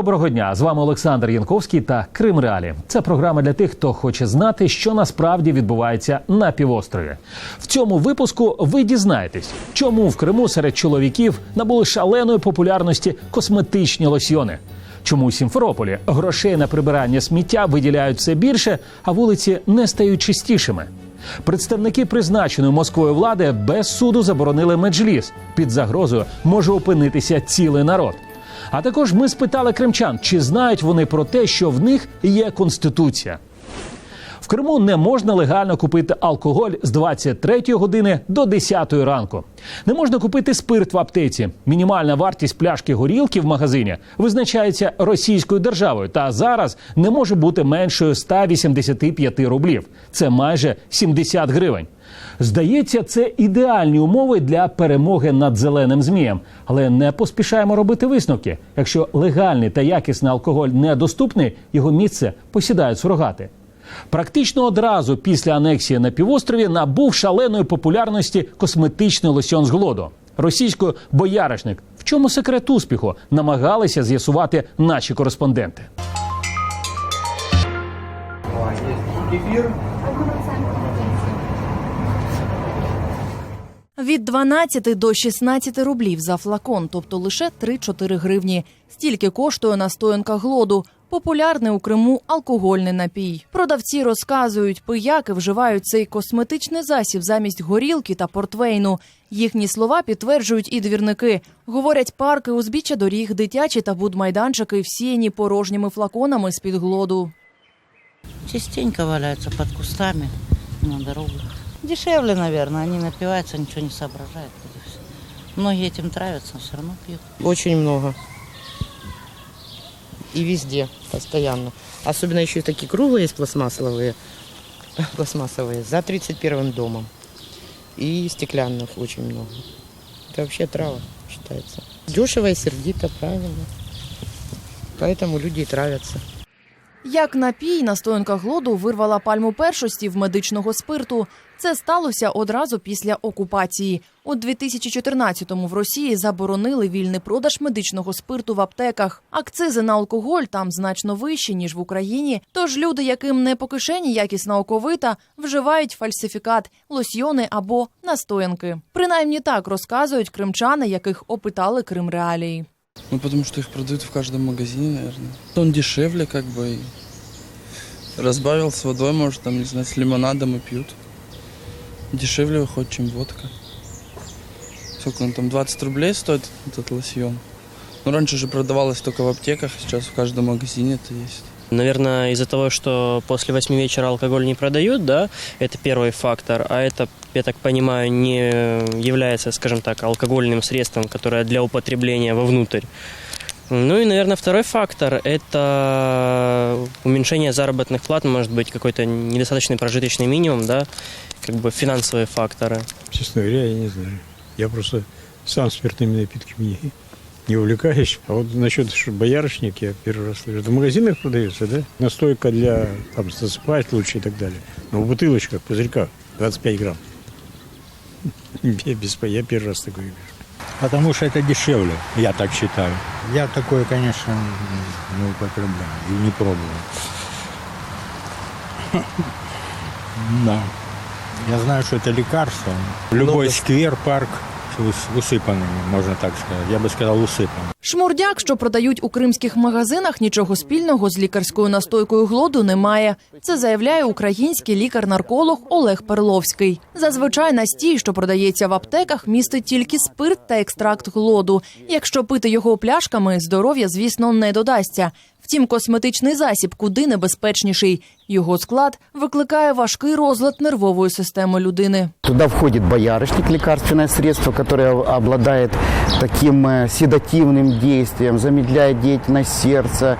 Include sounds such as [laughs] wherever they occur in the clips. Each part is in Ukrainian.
Доброго дня! З вами Олександр Янковський та Крим Реалі. Це програма для тих, хто хоче знати, що насправді відбувається на півострові. В цьому випуску ви дізнаєтесь, чому в Криму серед чоловіків набули шаленої популярності косметичні лосьйони. Чому у Сімферополі грошей на прибирання сміття виділяють все більше, а вулиці не стають чистішими. Представники призначеної Москвою влади без суду заборонили меджліс. Під загрозою може опинитися цілий народ. А також ми спитали кримчан, чи знають вони про те, що в них є конституція. В Криму не можна легально купити алкоголь з 23 години до 10 ранку. Не можна купити спирт в аптеці. Мінімальна вартість пляшки горілки в магазині визначається Російською державою та зараз не може бути меншою 185 рублів. Це майже 70 гривень. Здається, це ідеальні умови для перемоги над зеленим змієм, але не поспішаємо робити висновки. Якщо легальний та якісний алкоголь недоступний, його місце посідають сурогати. Практично одразу після анексії на півострові набув шаленої популярності косметичний лосьон з глоду. Російською бояришник. В чому секрет успіху? Намагалися з'ясувати наші кореспонденти. Від 12 до 16 рублів за флакон, тобто лише 3-4 гривні. Стільки коштує настоянка глоду. Популярний у Криму алкогольний напій. Продавці розказують, пияки вживають цей косметичний засіб замість горілки та портвейну. Їхні слова підтверджують і двірники. Говорять, парки, узбіччя доріг, дитячі та будмайданчики всіяні порожніми флаконами з-під глоду. Частенько валяются под кустами на дорогах. Дешевле, наверное, они напиваются, ничего не соображают. Многие этим травятся, все равно пьют. Очень много. И везде, постоянно. Особенно еще и такие круглые есть пластмассовые, [laughs] пластмассовые, за 31 домом. И стеклянных очень много. Это вообще трава считается. Дешево и сердито, правильно. Поэтому люди и травятся. Як напій, настоянка глоду вирвала пальму першості в медичного спирту. Це сталося одразу після окупації. У 2014-му в Росії заборонили вільний продаж медичного спирту в аптеках. Акцизи на алкоголь там значно вищі ніж в Україні. Тож люди, яким не по кишені якісна оковита, вживають фальсифікат, лосьйони або настоянки. Принаймні так розказують кримчани, яких опитали Крим реалії. Ну, потому что их продают в каждом магазине, наверное. Он дешевле, как бы, и разбавил с водой, может, там, не знаю, с лимонадом и пьют. Дешевле выходит, чем водка. Сколько он там, 20 рублей стоит этот лосьон? Ну, раньше же продавалось только в аптеках, сейчас в каждом магазине это есть. Наверное, из-за того, что после восьми вечера алкоголь не продают, да, это первый фактор, а это, я так понимаю, не является, скажем так, алкогольным средством, которое для употребления вовнутрь. Ну и, наверное, второй фактор – это уменьшение заработных плат, может быть, какой-то недостаточный прожиточный минимум, да, как бы финансовые факторы. Честно говоря, я не знаю. Я просто сам спиртными напитками не, не увлекаюсь. А вот насчет что боярышник я первый раз слышу. Это в магазинах продается, да? Настойка для там, засыпать лучше и так далее. Но в бутылочках, в пузырьках 25 грамм. Я, без, я первый раз такое вижу. Потому что это дешевле, я так считаю. Я такое, конечно, не употребляю и не пробовал. Да. Я знаю, что это лекарство. Любой сквер, парк ус- усыпанный, можно так сказать. Я бы сказал, усыпан. Шмурдяк, що продають у кримських магазинах, нічого спільного з лікарською настойкою глоду немає. Це заявляє український лікар-нарколог Олег Перловський. Зазвичай настій, що продається в аптеках, містить тільки спирт та екстракт глоду. Якщо пити його пляшками, здоров'я, звісно, не додасться. Втім, косметичний засіб куди небезпечніший. Його склад викликає важкий розлад нервової системи людини. Туди входить боярышник, лікарственне средство, которое обладает таким э, седативным действием, замедляет деятельность сердца,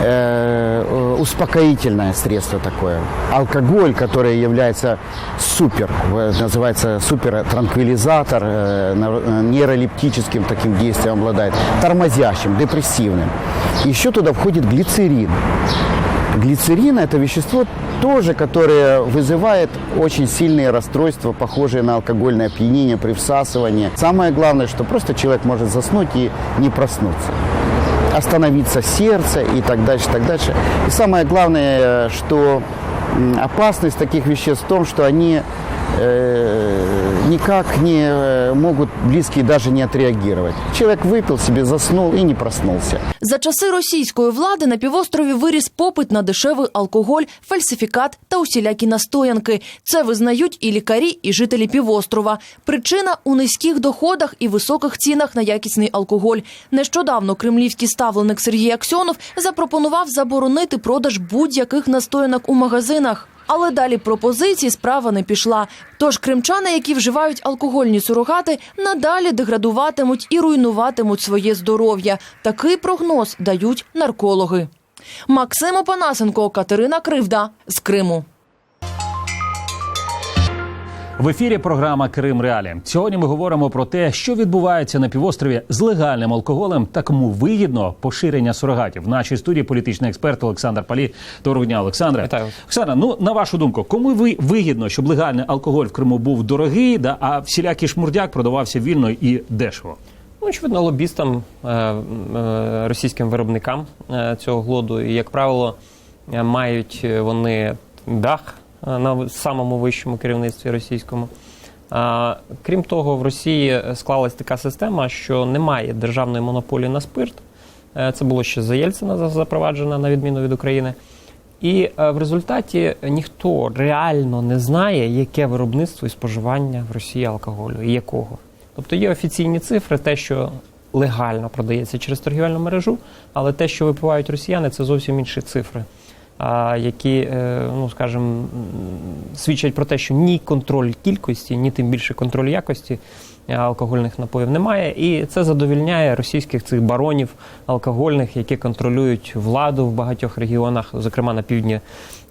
э, э, успокоительное средство такое. Алкоголь, который является супер, э, называется супертранквилизатор, э, нейролептическим таким действием обладает, тормозящим, депрессивным. Еще туда входит глицерин. Глицерин – это вещество тоже, которое вызывает очень сильные расстройства, похожие на алкогольное опьянение при всасывании. Самое главное, что просто человек может заснуть и не проснуться. остановиться сердце и так дальше, так дальше. И самое главное, э, что м, опасность таких веществ в том, что они э, никак не э, могут близкие даже не отреагировать. Человек выпил себе, заснул и не проснулся. За часи російської влади на півострові виріс попит на дешевий алкоголь, фальсифікат та усілякі настоянки. Це визнають і лікарі, і жителі півострова. Причина у низьких доходах і високих цінах на якісний алкоголь. Нещодавно кремлівський ставленик Сергій Аксьонов запропонував заборонити продаж будь-яких настоянок у магазинах. Але далі пропозиції справа не пішла. Тож кримчани, які вживають алкогольні сурогати, надалі деградуватимуть і руйнуватимуть своє здоров'я. Такий прогноз дають наркологи. Максим Опанасенко, Катерина Кривда з Криму. В ефірі програма Крим Реалі. Сьогодні ми говоримо про те, що відбувається на півострові з легальним алкоголем та кому вигідно поширення сурогатів. В нашій студії політичний експерт Олександр Палі. Доброго дня, Олександре. Вітаю. Олександра, ну на вашу думку, кому ви вигідно, щоб легальний алкоголь в Криму був дорогий, да, а всілякий шмурдяк продавався вільно і дешево? Ну, очевидно, лобістам, е, е, російським виробникам е, цього глоду, і, як правило, мають вони дах на самому вищому керівництві російському. Крім того, в Росії склалась така система, що немає державної монополії на спирт. Е, Це було ще за Єльцина запроваджено, на відміну від України. І е, в результаті ніхто реально не знає, яке виробництво і споживання в Росії алкоголю і якого. Тобто є офіційні цифри, те, що легально продається через торгівельну мережу, але те, що випивають росіяни, це зовсім інші цифри, які, е, ну скажімо, свідчать про те, що ні контроль кількості, ні тим більше контроль якості е, алкогольних напоїв немає. І це задовільняє російських цих баронів алкогольних, які контролюють владу в багатьох регіонах, зокрема на півдні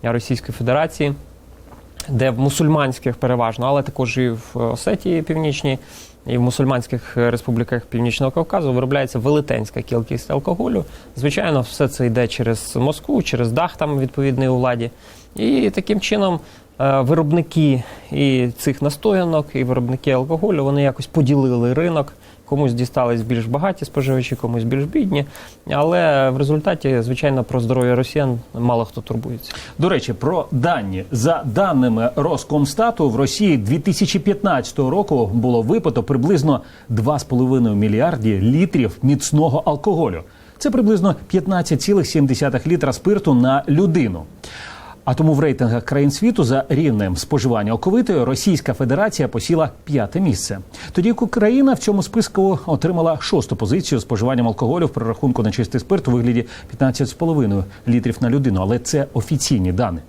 Російської Федерації де в мусульманських переважно, але також і в Осетії Північній, і в мусульманських республіках Північного Кавказу виробляється велетенська кількість алкоголю. Звичайно, все це йде через Москву, через дах там відповідної владі. І таким чином е, виробники і цих настоянок, і виробники алкоголю вони якось поділили ринок. Комусь дістались більш багаті споживачі, комусь більш бідні. Але в результаті, звичайно, про здоров'я росіян мало хто турбується. До речі, про дані за даними Роскомстату в Росії 2015 року було випито приблизно 2,5 мільярді літрів міцного алкоголю. Це приблизно 15,7 літра спирту на людину. А тому в рейтингах країн світу за рівнем споживання оковитої Російська Федерація посіла п'яте місце. Тоді як Україна в цьому списку отримала шосту позицію споживанням алкоголю в прорахунку на чистий спирт у вигляді 15,5 літрів на людину. Але це офіційні дані.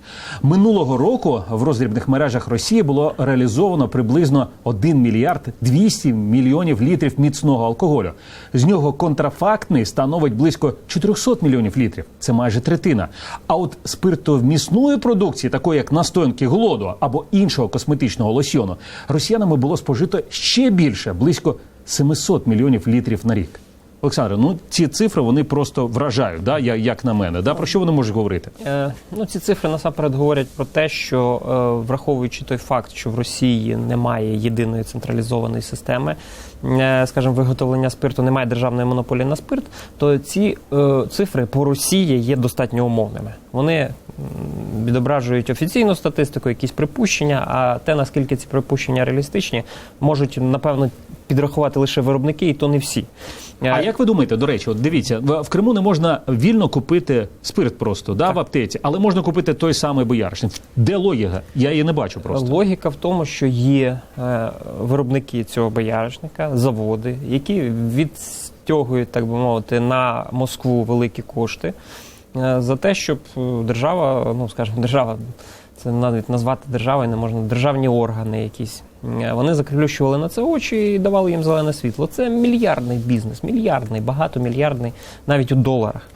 Минулого року в роздрібних мережах Росії було реалізовано приблизно 1 мільярд 200 мільйонів літрів міцного алкоголю. З нього контрафактний становить близько 400 мільйонів літрів. Це майже третина. А от спиртовмісної продукції, такої як настоянки глоду або іншого косметичного лосьйону, росіянами було спожито ще більше близько 700 мільйонів літрів на рік. Олександре, ну ці цифри вони просто вражають, да, як на мене. Да? Про що вони можуть говорити? Е, Ну, ці цифри насамперед говорять про те, що е, враховуючи той факт, що в Росії немає єдиної централізованої системи, е, скажімо, виготовлення спирту, немає державної монополії на спирт, то ці е, цифри по Росії є достатньо умовними. Вони відображують офіційну статистику, якісь припущення. А те, наскільки ці припущення реалістичні, можуть напевно підрахувати лише виробники, і то не всі. А як ви думаєте, до речі, от дивіться, в Криму не можна вільно купити спирт просто да, в аптеці, але можна купити той самий бояришник. Де логіка? Я її не бачу просто. Логіка в тому, що є е, виробники цього бояришника, заводи, які відстягують, так би мовити, на Москву великі кошти е, за те, щоб е, держава, ну скажімо, держава, це навіть назвати державою не можна, державні органи якісь. Е, Вони заклющували на це очі і давали їм зелене світло. Це мільярдний бізнес, мільярдний, багатомільярдний, навіть у доларах.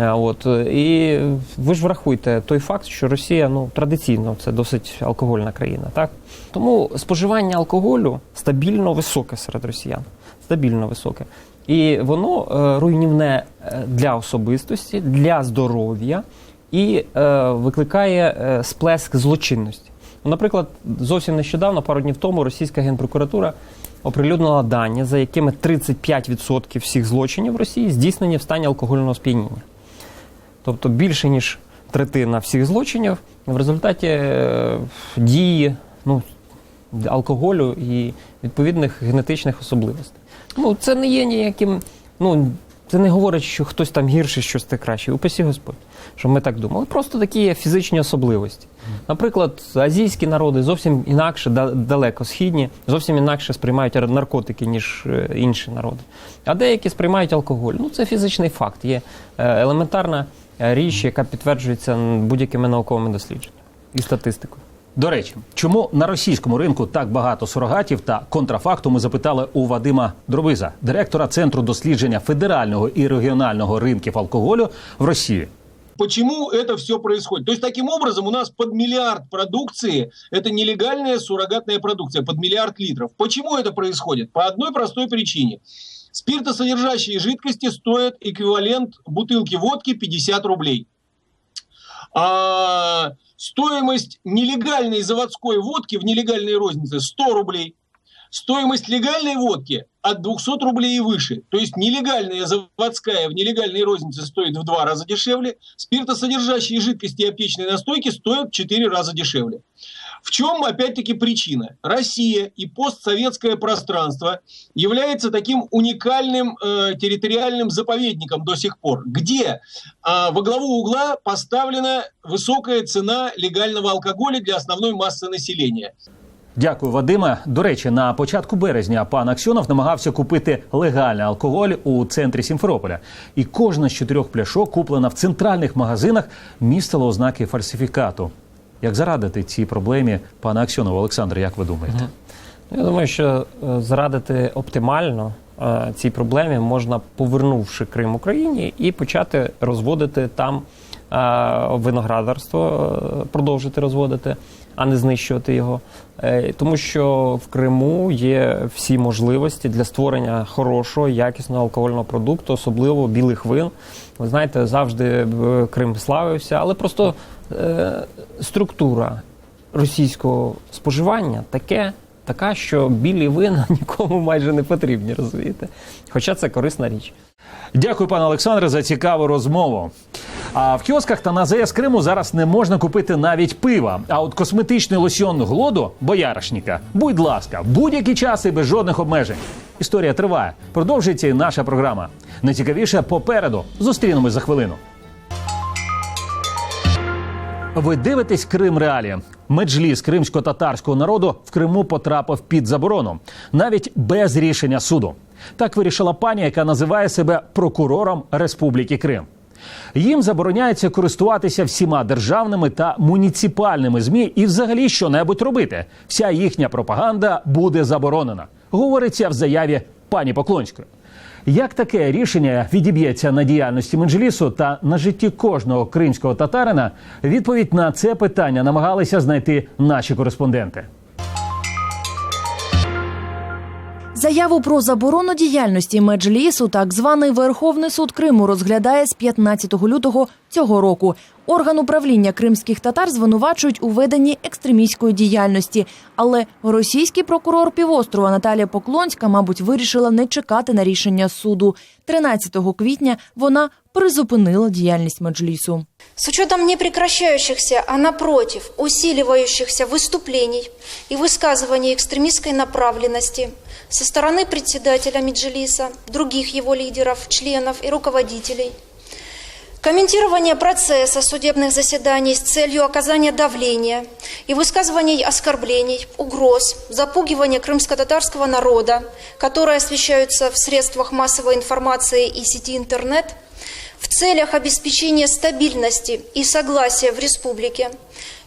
Е, От і ви ж врахуйте той факт, що Росія ну традиційно це досить алкогольна країна, так тому споживання алкоголю стабільно високе серед росіян, стабільно високе, і воно е, руйнівне е, для особистості, для здоров'я і е, викликає сплеск злочинності. Ну, Наприклад, зовсім нещодавно, пару днів тому, російська генпрокуратура оприлюднила дані, за якими 35% всіх злочинів в Росії здійснені в стані алкогольного сп'яніння. Тобто більше ніж третина всіх злочинів в результаті е, дії ну, алкоголю і відповідних генетичних особливостей. Ну, це не є ніяким. Ну, це не говорить, що хтось там гірше, щось те краще. Упасі Господь, що ми так думали. Просто такі є фізичні особливості. Наприклад, азійські народи зовсім інакше, да- далеко східні, зовсім інакше сприймають наркотики, ніж е, інші народи. А деякі сприймають алкоголь. Ну, це фізичний факт. Є е, елементарна е, річ, яка підтверджується будь-якими науковими дослідженнями і статистикою. До речі, чому на російському ринку так багато сурогатів та контрафакту ми запитали у Вадима Дробиза, директора центру дослідження федерального і регіонального ринків алкоголю в Росії. Почему это все происходит? То есть, таким образом, у нас под миллиард продукции, это нелегальная суррогатная продукция, под миллиард литров. Почему это происходит? По одной простой причине. Спиртосодержащие жидкости стоят эквивалент бутылки водки 50 рублей. А стоимость нелегальной заводской водки в нелегальной рознице 100 рублей. Стоимость легальной водки от 200 рублей и выше. То есть нелегальная заводская в нелегальной рознице стоит в два раза дешевле, спиртосодержащие жидкости и аптечные настойки стоят в 4 раза дешевле. В чем, опять-таки, причина? Россия и постсоветское пространство является таким уникальным э, территориальным заповедником до сих пор, где а, во главу угла поставлена высокая цена легального алкоголя для основной массы населения. Дякую, Вадиме. До речі, на початку березня пан Аксьонов намагався купити легальний алкоголь у центрі Сімферополя. І кожна з чотирьох пляшок, куплена в центральних магазинах, містила ознаки фальсифікату. Як зарадити цій проблемі пана Аксьонова, Олександр, як ви думаєте? Ну, Я думаю, що е, зарадити оптимально е, цій проблемі можна, повернувши Крим Україні, і почати розводити там е, виноградарство, продовжити розводити, а не знищувати його. Тому що в Криму є всі можливості для створення хорошого, якісного алкогольного продукту, особливо білих вин. Ви знаєте, завжди Крим славився, але просто структура російського споживання таке, така, що білі вина [laughs] нікому майже не потрібні, розумієте? Хоча це корисна річ. Дякую, пане Олександре, за цікаву розмову. А в кіосках та на ЗС Криму зараз не можна купити навіть пива. А от косметичний лосьон глоду бояришника. Будь ласка, будь-які час і без жодних обмежень. Історія триває. Продовжується і наша програма. Найцікавіше попереду. Зустрінемось за хвилину. Ви дивитесь Крим Реалі. Меджліс кримсько-татарського народу в Криму потрапив під заборону, навіть без рішення суду. Так вирішила пані, яка називає себе прокурором Республіки Крим. Їм забороняється користуватися всіма державними та муніципальними змі і взагалі що-небудь робити. Вся їхня пропаганда буде заборонена. Говориться в заяві пані Поклонської. Як таке рішення відіб'ється на діяльності Меджлісу та на житті кожного кримського татарина? Відповідь на це питання намагалися знайти наші кореспонденти. Заяву про заборону діяльності Меджлісу так званий Верховний суд Криму розглядає з 15 лютого цього року. Орган управління кримських татар звинувачують у веденні екстремістської діяльності. Але російський прокурор півострова Наталія Поклонська, мабуть, вирішила не чекати на рішення суду. 13 квітня вона призупинила діяльність Меджлісу. С учетом непрекращающихся, а напротив, усиливающихся выступлений и высказываний экстремистской направленности со стороны председателя Меджлиса, других его лидеров, членов и руководителей, комментирование процесса судебных заседаний с целью оказания давления и высказываний оскорблений, угроз, запугивания крымско-татарского народа, которые освещаются в средствах массовой информации и сети интернет – в целях обеспечения стабильности и согласия в республике,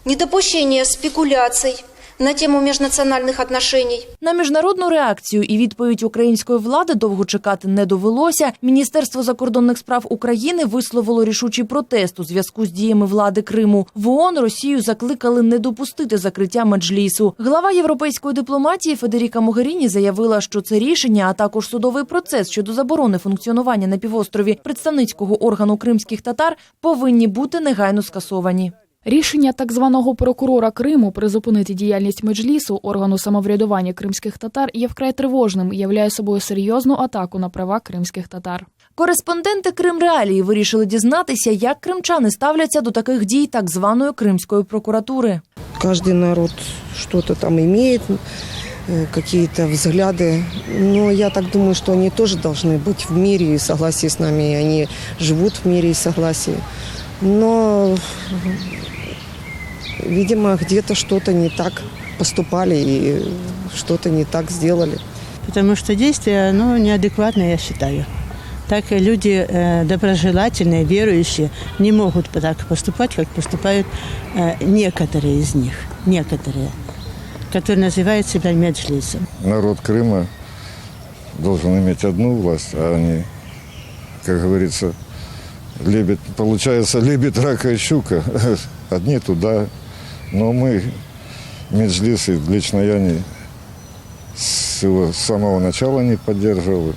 недопущения спекуляций на тему межнациональных отношений, На міжнародну реакцію і відповідь української влади довго чекати не довелося. Міністерство закордонних справ України висловило рішучий протест у зв'язку з діями влади Криму. В ООН Росію закликали не допустити закриття меджлісу. Глава європейської дипломатії Федеріка Могеріні заявила, що це рішення, а також судовий процес щодо заборони функціонування на півострові представницького органу кримських татар повинні бути негайно скасовані. Рішення так званого прокурора Криму призупинити діяльність меджлісу, органу самоврядування кримських татар, є вкрай тривожним і являє собою серйозну атаку на права кримських татар. Кореспонденти Крим Реалії вирішили дізнатися, як кримчани ставляться до таких дій так званої кримської прокуратури. Каждый народ что-то там имеет, э, какие-то взгляды. Но я так думаю, что они тоже должны быть в мире и согласии с нами. И они живут в мире и согласии. Но, видимо, где-то что-то не так поступали и что-то не так сделали. Потому что действие, оно неадекватное, я считаю. Так и люди э, доброжелательные, верующие, не могут так поступать, как поступают э, некоторые из них. Некоторые, которые называют себя меджлисом. Народ Крыма должен иметь одну власть, а они, как говорится, лебедь, получается, лебедь, рака и щука. [laughs] Одни туда. Но мы, меджлисы, лично я не, с, его, с самого начала не поддерживал.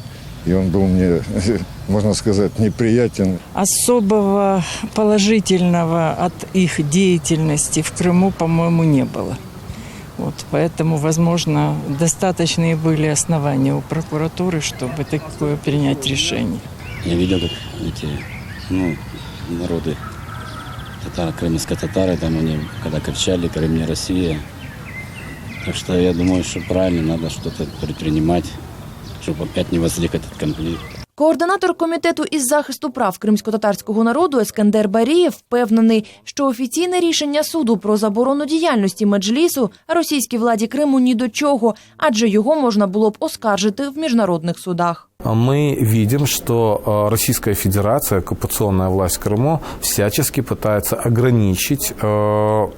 И он был мне, [laughs] можно сказать, неприятен. Особого положительного от их деятельности в Крыму, по-моему, не было. Вот, поэтому, возможно, достаточные были основания у прокуратуры, чтобы такое принять решение. Я видел, как эти, ну, народы, татары, крымские татары, там они, когда кричали «Крым не Россия». Так что я думаю, что правильно, надо что-то предпринимать, чтобы опять не возник этот конфликт. Координатор комітету із захисту прав кримсько-татарського народу Ескендер Барієв впевнений, що офіційне рішення суду про заборону діяльності меджлісу російській владі Криму ні до чого, адже його можна було б оскаржити в міжнародних судах. Мы видим, что э, Российская Федерация, оккупационная власть в Крыму, всячески пытается ограничить э, м,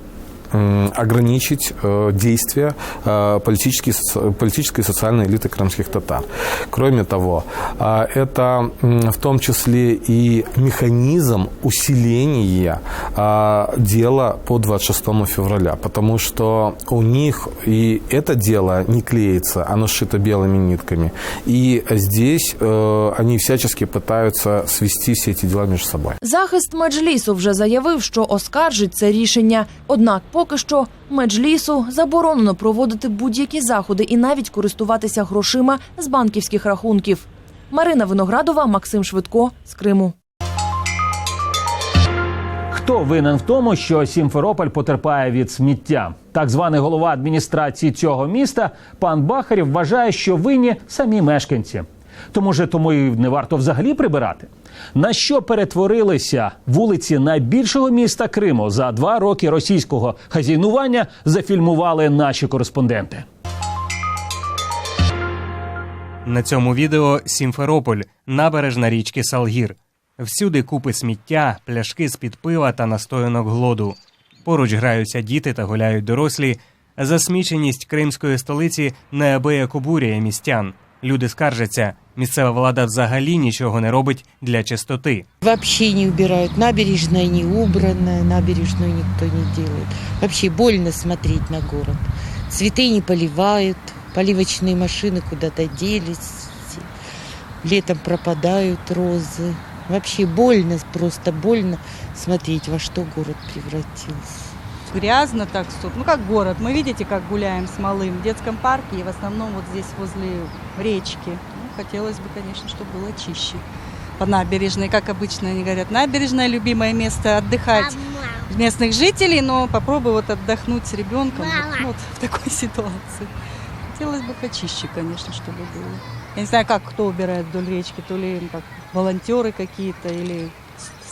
ограничить э, действия э, политической, соци- политической и социальной элиты крымских татар. Кроме того, э, это м, в том числе и механизм усиления э, дела по 26 февраля, потому что у них и это дело не клеится, оно сшито белыми нитками. И здесь э, они всячески пытаются свести все эти дела между собой. Захист меджлісу вже заявив, що оскаржить це рішення. Однак поки що меджлісу заборонено проводити будь-які заходи і навіть користуватися грошима з банківських рахунків. Марина Виноградова, Максим Швидко з Криму. Хто винен в тому, що Сімферополь потерпає від сміття? Так званий голова адміністрації цього міста пан Бахарів вважає, що винні самі мешканці. Тому же тому і не варто взагалі прибирати. На що перетворилися вулиці найбільшого міста Криму за два роки російського хазяйнування, зафільмували наші кореспонденти. На цьому відео Сімферополь, набережна річки Салгір. Всюди купи сміття, пляшки з-під пива та настоянок глоду. Поруч граються діти та гуляють дорослі. Засміченість кримської столиці неабияк обурює містян. Люди скаржаться, місцева влада взагалі нічого не робить для чистоти. Вообще не убирают. Набережная не убранная, набережную никто не делает. Вообще больно смотреть на город. Цветы не поливают, поливочные машины куда-то делись. Летом пропадают розы. Вообще больно, просто больно смотреть, во что город превратился. Грязно так, стоп. Ну, как город. Мы видите, как гуляем с малым в детском парке и в основном вот здесь возле речки. Хотелось бы, конечно, чтобы было чище. По набережной, как обычно они говорят, набережная любимое место отдыхать местных жителей, но попробуй вот отдохнуть с ребенком вот, вот в такой [laughs] ситуации. Хотелось бы почище, конечно, чтобы было. Я не знаю, как кто убирает вдоль речки, то ли как волонтеры какие-то или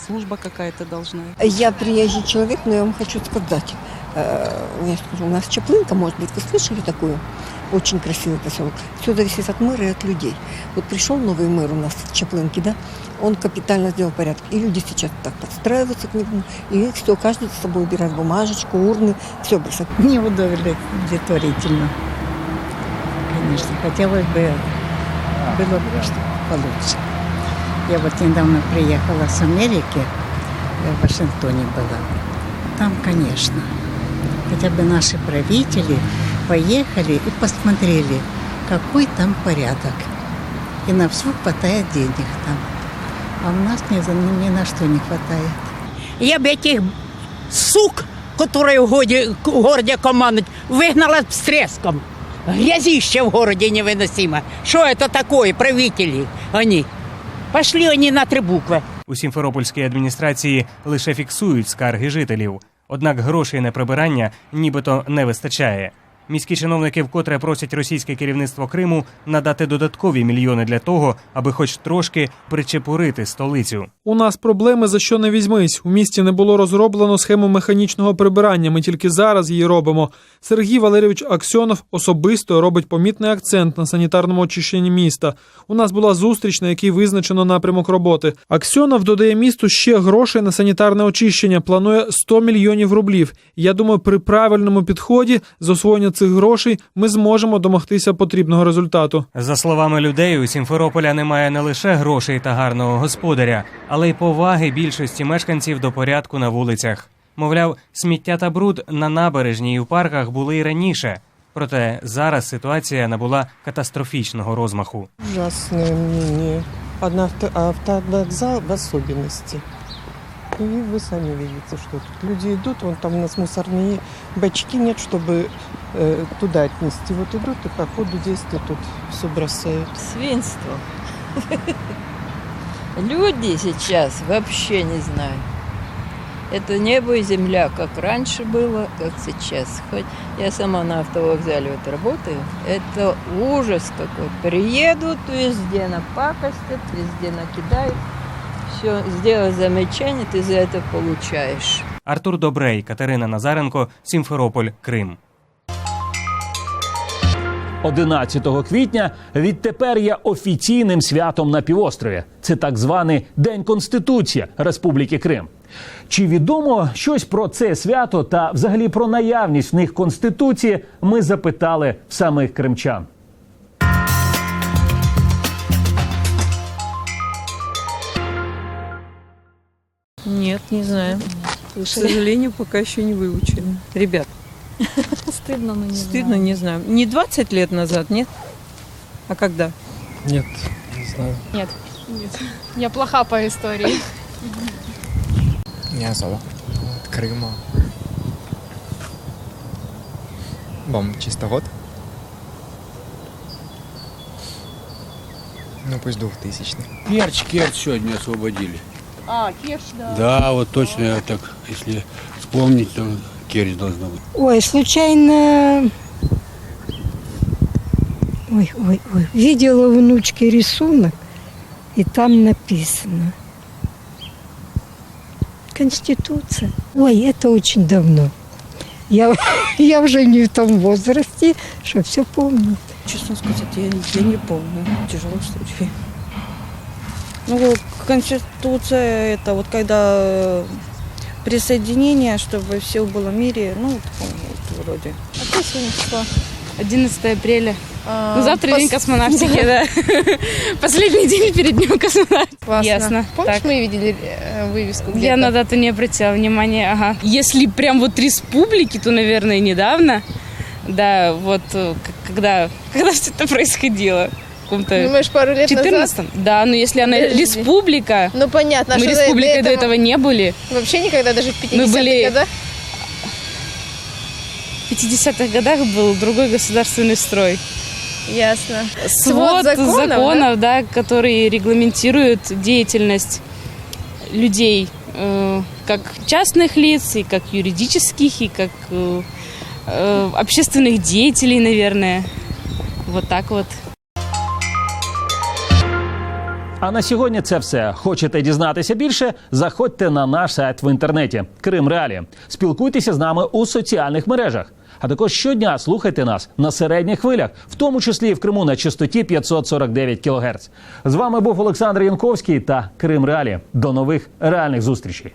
служба какая-то должна. Я приезжий человек, но я вам хочу сказать. э, Я скажу, у нас Чаплынка, может быть, вы слышали такую? Очень красивый поселок. Все зависит от мэра и от людей. Вот пришел новый мэр у нас в Чаплынке, да, он капитально сделал порядок. И люди сейчас так подстраиваются к нему. И все, каждый с собой убирает бумажечку, урны, все бросает. Не удовлетворительно. Конечно, хотелось бы, было бы что получше. Я вот недавно приехала с Америки, я в Вашингтоне была. Там, конечно, хотя бы наши правители поехали и посмотрели, какой там порядок. И на все хватает денег там. А у нас ни, за- ни на что не хватает. Я бы этих сук, который в городе, в городе командует, выгнала с треском. Грязище в городе невыносимо. Что это такое, правители они? Пошли они на три буквы. У Сімферопольській адміністрації лише фіксують скарги жителів. Однак грошей на прибирання нібито не вистачає. Міські чиновники вкотре просять російське керівництво Криму надати додаткові мільйони для того, аби хоч трошки причепурити столицю. У нас проблеми за що не візьмись. У місті не було розроблено схему механічного прибирання. Ми тільки зараз її робимо. Сергій Валерійович Аксьонов особисто робить помітний акцент на санітарному очищенні міста. У нас була зустріч, на якій визначено напрямок роботи. Аксьонов додає місту ще грошей на санітарне очищення. Планує 100 мільйонів рублів. Я думаю, при правильному підході з освоєння цих грошей ми зможемо домогтися потрібного результату. За словами людей, у Сімферополя немає не лише грошей та гарного господаря, але й поваги більшості мешканців до порядку на вулицях. Мовляв, сміття та бруд на набережній і в парках були й раніше. Проте зараз ситуація набула катастрофічного розмаху. Ужасное мнение. Одна авто, автовокзал в особенности. И вы сами видите, что тут люди идут, вон там у нас мусорные бачки нет, чтобы э, туда отнести. Вот идут и по ходу действия тут все бросают. Свинство. Люди сейчас вообще не знаю. Это небо и земля, как раньше было, как сейчас. Хоть я сама на автовокзале вот работаю, это ужас какой. Приедут, везде напакостят, везде накидают. Все, сделай замечание, ты за это получаешь. Артур Добрей, Катерина Назаренко, Сімферополь, Крим. 11 квітня відтепер є офіційним святом на півострові. Це так званий День Конституції Республіки Крим. Чи відомо щось про це свято та взагалі про наявність в них конституції? Ми запитали самих кримчан. Нет, не знаю. К сожалению, пока еще не выучили. Ребят, [laughs] Стидно, но не стыдно, не знаю. Не 20 лет назад, нет? А когда? Нет, не знаю. Нет. Нет. Я плоха по истории. Не особо. От Крыма. Вам чисто год? Ну, пусть 2000 Керчь, Керчь сегодня освободили. А, Керчь, да. Да, вот точно, я так, если вспомнить, то Керчь должна быть. Ой, случайно... Ой, ой, ой. Видела у внучки рисунок, и там написано. Конституция. Ой, это очень давно. Я, [laughs] я уже не в том возрасте, что все помню. Честно сказать, я, я не помню. Тяжелый случай. Ну, Конституция это вот когда э, присоединение, чтобы все было в мире, ну, вот, вот, вроде. А какое сегодня число? 11 апреля. Ну, завтра день космонавтики, да. [laughs] Последний день перед днем космонавтики. Классно. Ясно. Помнишь, Так. мы видели э, вывеску где-то? Я на дату не обратила внимания. Ага. Если прям вот республики, то, наверное, недавно. Да, вот э, к- когда, [laughs] когда все это происходило. Каком-то Думаешь, пару лет 14 назад? Да, но если она Подожди. республика, Ну, понятно. а мы до- республикой до этого не были. Вообще никогда, даже в 50-х Мы были- годах? В 50-х годах был другой государственный строй. Ясно. Свод, законов, да? которые регламентируют деятельность людей, э, как частных лиц, и как юридических, и как э, э, общественных деятелей, наверное. Вот так вот. А на сьогодні це все. Хочете дізнатися більше? Заходьте на наш сайт в інтернеті Крим Реалі. Спілкуйтеся з нами у соціальних мережах. А також щодня слухайте нас на середніх хвилях, в тому числі і в Криму на частоті 549 кГц. З вами був Олександр Янковський та Крим Реалі. До нових реальних зустрічей.